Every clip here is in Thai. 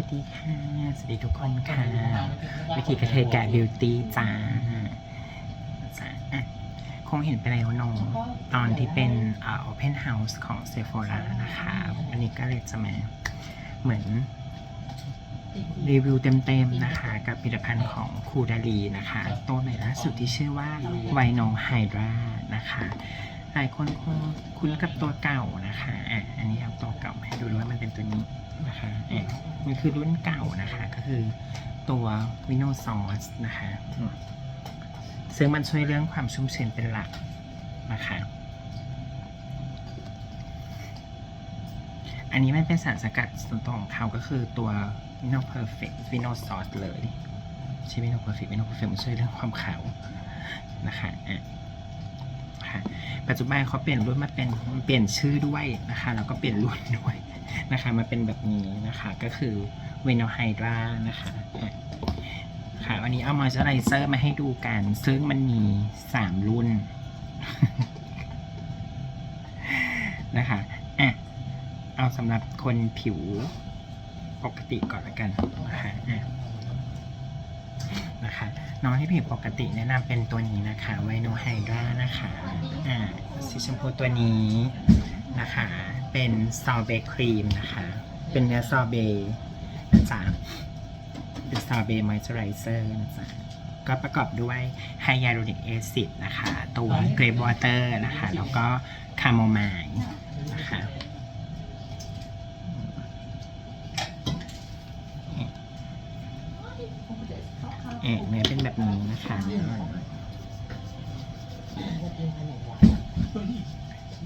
วัสดีค่ะ สวัสดีทุกคนค่ะ วิธีกระเทยแกะบิวตี้จ้าจ้าอะคงเห็นไปแล้วเนอะตอนที่เป็นอ่า Open House ของ Sephora นะคะอันนี้ก็เลยจะมาเหมือนรีวิวเต็มๆนะคะ กับผลิตภัณฑ์ของคูดาลีนะคะ ตัวใหม่ล่าสุดที่ชื่อว่าไวโนไฮดรานะคะ หลายคนคงคุ้นกับตัวเก่านะคะอะอันนี้เอาตัวเก่ามาให้ดูด้วยว่ามันเป็นตัวนี้นะคะอะมันคือรุ่นเก่านะคะ ก็คือตัววิโนซอสนะคะ ซึ่งมันช่วยเรื่องความชุ่มชื้นเป็นหลักนะคะอันนี้มันเป็นสารสกัดส่วนตัวของเขาก็คือตัววิโนเพอร์เฟกต์วิโนซอสเลยใช่วิโนเพอร์เฟกต์วิโนเพอร์เฟกต์มันช่วยเรื่องความขาวนะคะอะ คะ ปัจจุบันเขาเปลี่ยนรุ่นมาเป็นเปลี่ยนชื่อด้วยนะคะ แล้วก็เปลี่ยนรุ่นด้วยนะคะ มาเป็นแบบนี้นะคะ ก็คือเวนไฮดรานะคะอะค่ะ วันนี้เอามอยเจอไรเซอร์มาให้ดูกัน ซึ่งมันมีสามรุ่นนะคะ อะ เอาสำหรับคนผิวปกติก่อนละกันนะคะอะ นะคะน้องที่ผิวปกติแนะนำเป็นตัวนี้นะคะไวโนไฮดรานะคะอ่าสีชมพูตัวนี้นะคะ เป็นซอเบครีมนะคะ เป็นเนื้อซอเบนะจ๊ะเป็นซอเบมอยเจอไรเซอร์นะจ๊ะก็ประกอบด้วยไฮยาลูริกแอซิดนะคะ ตัวเกรปวอเตอร์นะคะ แล้วก็คาโมไมล์นะคะ เอะเนื้อเป็นแบบนี้นะคะ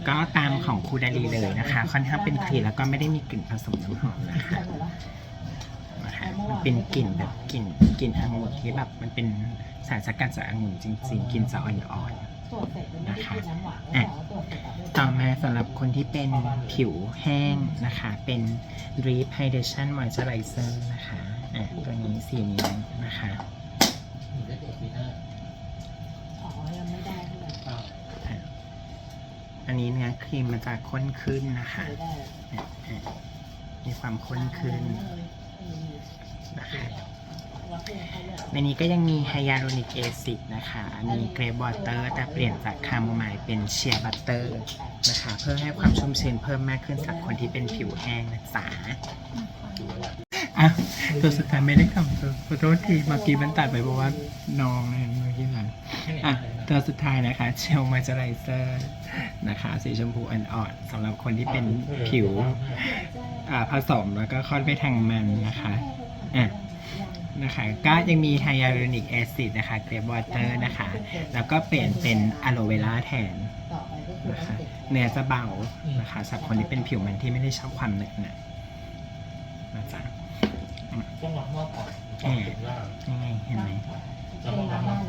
ก็ตามของคูดาลีเลยนะคะ ค่อนข้างเป็นคลีนแล้วก็ไม่ได้มีกลิ่นผสมน้ำหอมนะคะนะคะมันเป็นกลิ่นแบบกลิ่นกลิ่นองุ่นที่แบบมันเป็นสารสกัดจากองุ่นจริงๆกลิ่นจะอ่อนๆนะคะอะต่อมาสำหรับคนที่เป็นผิวแห้งนะคะ เป็น Deep Hydration Moisturizer นะคะอะตัวนี้สีนี้นะคะ อ๋อยังไม่ได้เท่าไหร่อันนี้เนื้อครีมมันจะข้นขึ้นนะคะไม่ได้อะอะมีความข้นขึ้นนะคะในนี้ก็ยังมีไฮยาลูนิกแอซิดนะคะมีเกรปวอเตอร์แต่เปลี่ยนจากคาโมไมล์เป็นเชียร์บัตเตอร์นะคะ เพื่อให้ความชุ่มชื้นเพิ่มมากขึ้นสำหรับคนที่เป็นผิวแห้งนะจ๊ะ อะตัวสุดท้ายไม่ได้ทำตัวขอโทษทีเมื่อกี้มันตัดไปเพราะว่าน้องนะเมื่อกี้หลังอะตัวสุดท้ายนะคะเชลมอยเจอไรเซอร์นะคะสีชมพูอ่อนๆสำหรับคนที่เป็นผิวอ่าผสมแล้วก็ค่อนไปทางมันนะคะอะนะคะก็ยังมีไฮยาลูริกแอซิดนะคะเกรปวอเตอร์นะคะ แล้วก็เปลี่ยนเป็นอะโลเวราแทนนะคะเนื้อจะเบานะคะสำหรับคนที่เป็นผิวมันที่ไม่ได้ชอบความหนอะหนะนะ นี่นี่ไงเห็นไหม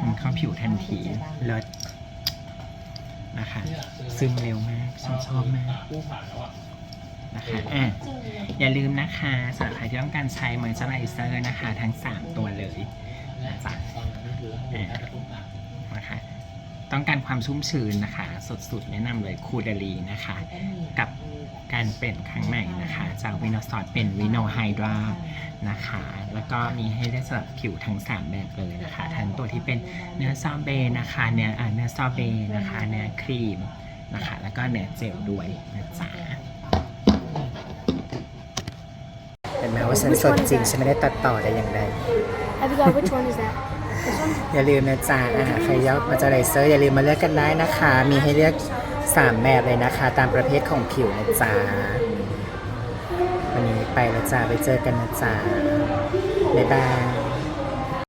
มันเข้าผิวทันทีเลิศนะคะซึมเร็วมากฉันชอบมากนะคะอะอย่าลืมนะคะสำหรับใครที่ต้องการใช้มอยเจอไรเซอร์นะคะ ทั้ง 3 ตัวเลยนะจ๊ะนะคะ ต้องการความชุ่มชื้นนะคะ สุดๆ แนะนำเลยคูดาลีนะคะ กับการเปลี่ยนครั้งใหม่นะคะ จากวิโนซอสเป็นวิโนไฮดรานะคะ แล้วก็มีให้ได้สำหรับผิวทั้ง 3 แบบเลยนะคะ ทั้งตัวที่เป็นเนื้อซอเบนะคะเนื้ออ่าเนื้อซอเบนะคะเนื้อครีมนะคะ แล้วก็เนื้อเจลด้วยนะจ๊ะเห็นไหมว่าฉันสดจริงฉันไม่ได้ตัดต่อแต่อย่างใด Have you got which one is that? อย่าลืมนะจ๊ะอ่าใครยอกมาจะไรเซอร์อย่าลืมมาเลือกกันได้นะคะ มีให้เลือก3แบบเลยนะคะ ตามประเภทของผิวนะจ๊ะวันนี้ไปแล้วจ้าไปเจอกันนะจ๊ะบ๊ายบาย